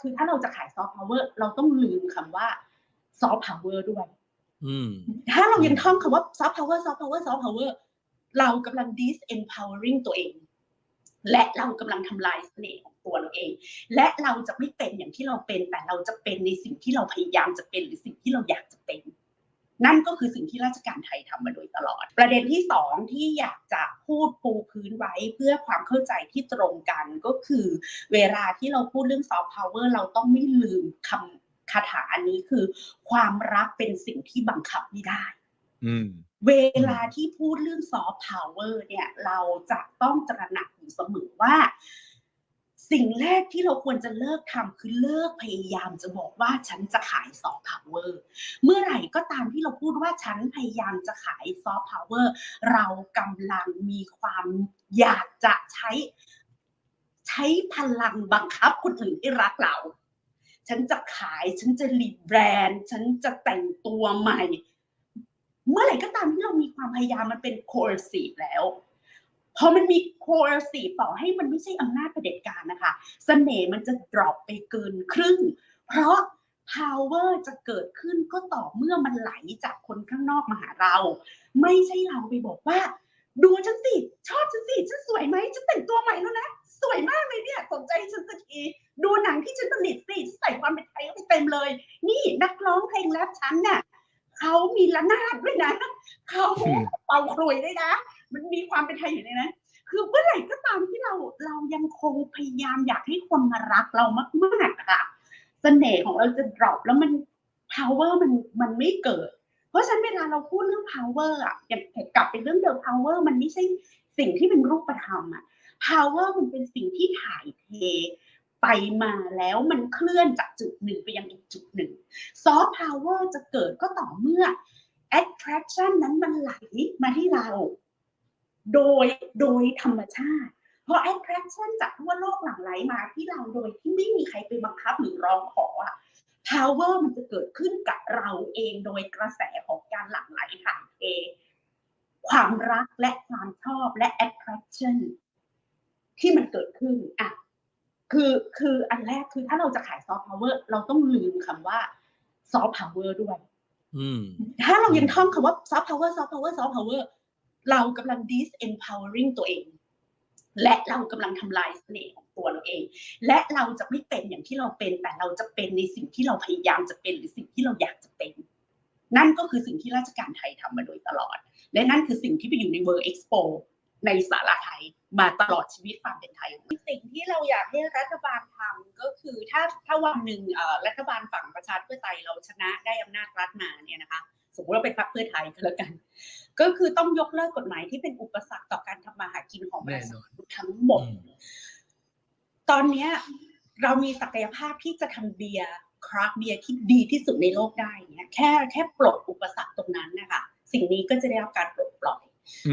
คือถ้าเราจะขายซอฟต์พาวเวอร์เราต้องลืมคำว่าซอฟต์พาวเวอร์ด้วยอืมถ้าเรายังท่องคำว่าซอฟต์พาวเวอร์ซอฟต์พาวเวอร์ซอฟต์พาวเวอร์เรากำลัง disempowering ตัวเอง และเรากำลังทำลายเสน่ห์ของตัวเราเอง และเราจะไม่เป็นอย่างที่เราเป็น แต่เราจะเป็นในสิ่งที่เราพยายามจะเป็นหรือสิ่งที่เราอยากจะเป็น นั่นก็คือสิ่งที่ราชการไทยทำมาโดยตลอด ประเด็นที่สองที่อยากจะพูดปูพื้นไว้เพื่อความเข้าใจที่ตรงกันก็คือ เวลาที่เราพูดเรื่องซอฟต์พาวเวอร์เราต้องไม่ลืมคำคาถาอันนี้คือ ความรักเป็นสิ่งที่บังคับไม่ได้อืมเวลาที่พูดเรื่องซอฟต์พาวเวอร์เนี่ย เราจะต้องตระหนักอยู่เสมอว่า สิ่งแรกที่เราควรจะเลิกทำคือเลิกพยายามจะบอกว่าฉันจะขายซอฟต์พาวเวอร์เมื่อไหร่ก็ตามที่เราพูดว่าฉันพยายามจะขายซอฟต์พาวเวอร์เรากำลังมีความอยากจะใช้ ใช้พลังบังคับคนอื่นให้รักเรา ฉันจะขายฉันจะรีแบรนด์ฉันจะแต่งตัวใหม่ เมื่อไหร่ก็ตามที่เรามีความพยายามมันเป็น coercive แล้ว พอมันมี coercive ต่อให้มันไม่ใช่อำนาจเผด็จการนะคะเสน่ห์มันจะ drop ไปเกินครึ่ง เพราะ power จะเกิดขึ้นก็ต่อเมื่อมันไหลจากคนข้างนอกมาหาเรา ไม่ใช่เราไปบอกว่า ดูฉันสิ ชอบฉันสิ ฉันสวยไหมฉันแต่งตัวใหม่แล้วนะสวยมากเลยเนี่ยสนใจฉันสักทีดูหนังที่ฉันผลิตสิฉันใส่ความเป็นไทยเข้าไปเต็มเลย นี่นักร้องเพลงแรปฉันน่ะเขามีระนาดด้วยนะเขา เป่าคลุยด้วยนะ มันมีความเป็นไทยอยู่ในนั้นคือเมื่อไหร่ก็ตามที่เราเรายังคงพยายามอยากให้คนมารักเรามากๆอะค่ะเสน่ห์ของเราจะ drop แล้วมัน power มันมันไม่เกิด เพราะฉะนั้นเวลาเราพูดเรื่อง power อะอย่างกลับไปเรื่องเดิม power มันไม่ใช่สิ่งที่เป็นรูปธรรมอะ power มันเป็นสิ่งที่ถ่ายเทไปมาแล้วมันเคลื่อนจากจุดหนึ่งไปยังอีกจุดหนึ่ง soft power จะเกิดก็ต่อเมื่อ attraction นั้นมันไหล มาที่เรา โดยโดยธรรมชาติพอ attraction จากทั่วโลกหลั่งไหลมาที่เราโดยที่ไม่มีใครไปบังคับหรือร้องขออะ power มันจะเกิดขึ้นกับเราเองโดยกระแสของการหลั่งไหลถ่ายเทความรักและความชอบและ attraction ที่มันเกิดขึ้นอะคือคืออันแรกคือถ้าเราจะขาย soft power เราต้องลืมคำว่า soft power ด้วย ถ้าเรายังท่องคำว่า soft power soft power soft power เรากำลัง disempowering ตัวเอง และเรากำลังทำลายเสน่ห์ของตัวเราเอง และเราจะไม่เป็นอย่างที่เราเป็น แต่เราจะเป็นในสิ่งที่เราพยายามจะเป็นหรือสิ่งที่เราอยากจะเป็น นั่นก็คือสิ่งที่ราชการไทยทำมาโดยตลอด และนั่นคือสิ่งที่ไปอยู่ใน World Expo ในสาราไทย มาตลอดชีวิตความเป็นไทย สิ่งที่เราอยากให้รัฐบาลทำก็คือถ้าถ้าวันหนึ่งเอ่อรัฐบาลฝั่งประชาธิปไตยเราชนะได้อำนาจรัฐมาเนี่ยนะคะสมมติว่าเป็นพรรคเพื่อไทยก็แล้วกัน ก็คือต้องยกเลิกกฎหมายที่เป็นอุปสรรคต่อการทำมาหากินของประชาชนทั้งหมดอืมตอนเนี้ยเรามีศักยภาพที่จะทำเบียร์คราฟต์เบียร์ที่ดีที่สุดในโลกได้เนี่ยแค่แค่ปลดอุปสรรคตรงนั้นนะคะสิ่งนี้ก็จะได้รับการปลดปล่อย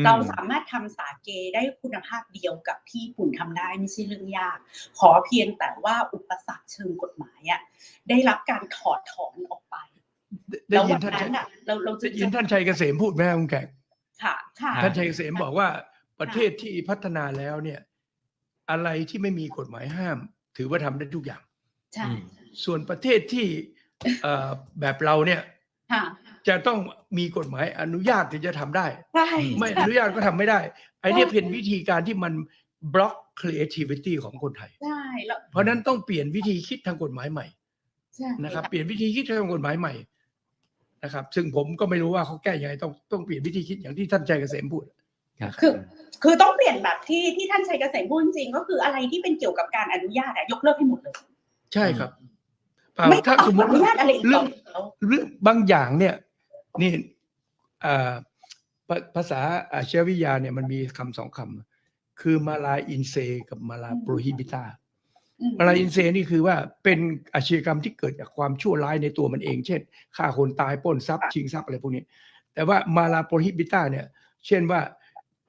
เราสามารถทำสาเกได้คุณภาพเดียวกับที่ญี่ปุ่นทำได้ไม่ใช่เรื่องยาก ขอเพียงแต่ว่าอุปสรรคเชิงกฎหมายอะได้รับการถอดถอนออกไปได้แล้วยิวันนท่านนั้ชัยนอะเราเราจะได้ยินท่านชัยเกษมพูดไหมครับคุณแขกค่ะค่ะท่านชัยเกษมบอกว่าประเทศที่พัฒนาแล้วเนี่ย อะไรที่ไม่มีกฎหมายห้าม ถือว่าทำได้ทุกอย่าง ใช่อืมส่วนประเทศที่เอ่อแบบเราเนี่ยค่ะ จะต้องมีกฎหมายอนุญาตถึงจะทำได้ ใช่ ไม่อนุญาตก็ทำไม่ได้ ไอ้เนี่ยเป็นวิธีการที่มันบล็อก creativity ของคนไทย ใช่แล้วเพราะฉะนั้นต้องเปลี่ยนวิธีคิดทางกฎหมายใหม่ใช่นะครับ เปลี่ยนวิธีคิดทางกฎหมายใหม่นะครับ ซึ่งผมก็ไม่รู้ว่าเขาแก้ยังไงต้องต้องเปลี่ยนวิธีคิดอย่างที่ท่านชัยเกษมพูดครับคือคือต้องเปลี่ยนแบบที่ที่ท่านชัยเกษมพูดจริงๆก็คืออะไรที่เป็นเกี่ยวกับการอนุญาตอะยกเลิกให้หมดเลย ใช่ครับเปล่าไม่ถ้าต้องสมมอตินุญาตอะไรอีกเรื่ต่อองแล้วเรื่องบางอย่างเนี่ย นี่อ่าภาภาษาอาชีววิทยาเนี่ยมันมีคำสองคำคือมาลาอินเซกับมาลาโปรฮิบิตาอืมมาลาอินเซนี่คือว่าเป็นอาชญากรรมที่เกิดจากความชั่วร้ายในตัวมันเอง เช่นฆ่าคนตายปล้นทรัพย์ชิงทรัพย์อะไรพวกนี้ แต่ว่ามาลาโปรฮิบิตาเนี่ย เช่นว่า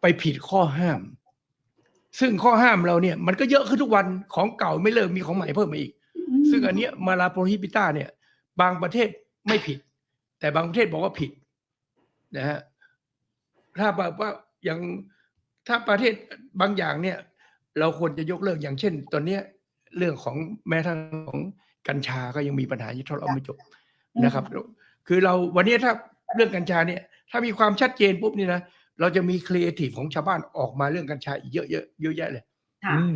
ไปผิดข้อห้าม ซึ่งข้อห้ามเราเนี่ยมันก็เยอะขึ้นทุกวันของเก่าไม่เลิกมีของใหม่เพิ่มมาอีก ซึ่งอันเนี้ยมาลาโปรฮิบิต้าเนี่ย บางประเทศไม่ผิด แต่บางประเทศบอกว่าผิดนะฮะถ้าแบบว่าอย่างถ้าประเทศบางอย่างเนี่ย เราควรจะยกเลิกอย่างเช่น ตอนเนี้ยเรื่องของแม้ทั้งของกัญชาก็ยังมีปัญหาที่ทะเลาะไม่จบนะครับ คือเราวันนี้ถ้าเรื่องกัญชาเนี่ย ถ้ามีความชัดเจนปุ๊บนี่นะเราจะมีครีเอทีฟของชาวบ้านออกมาเรื่องกัญชาอีกเยอะๆเยอะแยะเลยค่ะอืม